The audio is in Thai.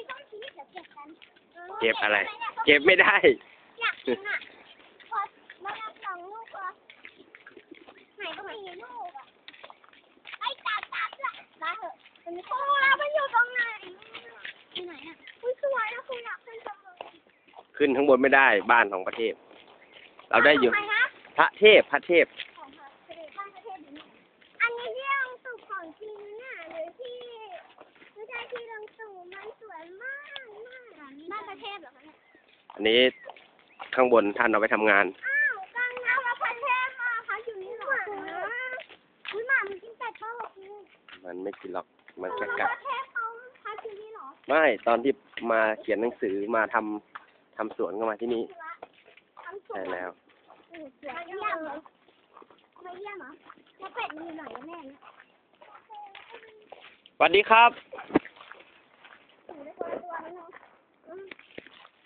ยวเก็บกันเก็บอะไร เก็บไม่ได้ อยากกินอะพอมารับสองลูกเหรอไหนก็ไม่มีลูกอะไอ้จับจับละมาเถอะมันโอ้แล้วมันอยู่ตรงไหนที่ไหนอะอุ้ยสวยนะคุณอยากขึ้นจังเลยขึ้นข้างบนไม่ได้บ้านของพระเทพเราได้อยู่ขงใครนะพระเทพพระเทพ ของพระเสด็จข้างประเทศนี้อันนี้ที่รังสูของจริงน่ะหรือที่ไม่ใช่ที่รังสู มันสวยมากมากบ้านประเทศเหรอคะเนี่ยอันนี้ข้างบนท่านเอาไปทำงาน อ้าวกลางน้ำแล้วประเทศมาพักอยู่นี่เหรออุ้ยหมามันกินแต่ข้าวคุณมันไม่กินหรอกมันปแค่ระกัดเทศเขาพักอยู่นี่เหรอไม่ตอนที่มาเขียนหนังสือมาทำทำสวนก็มาที่นี่ทำสวใช่นแล้วมาเยี่ยมเหรอมาเยี่ยมเหรอแล้วเป็ดมันอยู่ไหนอะแม่เนี่ยสวัสดีครับ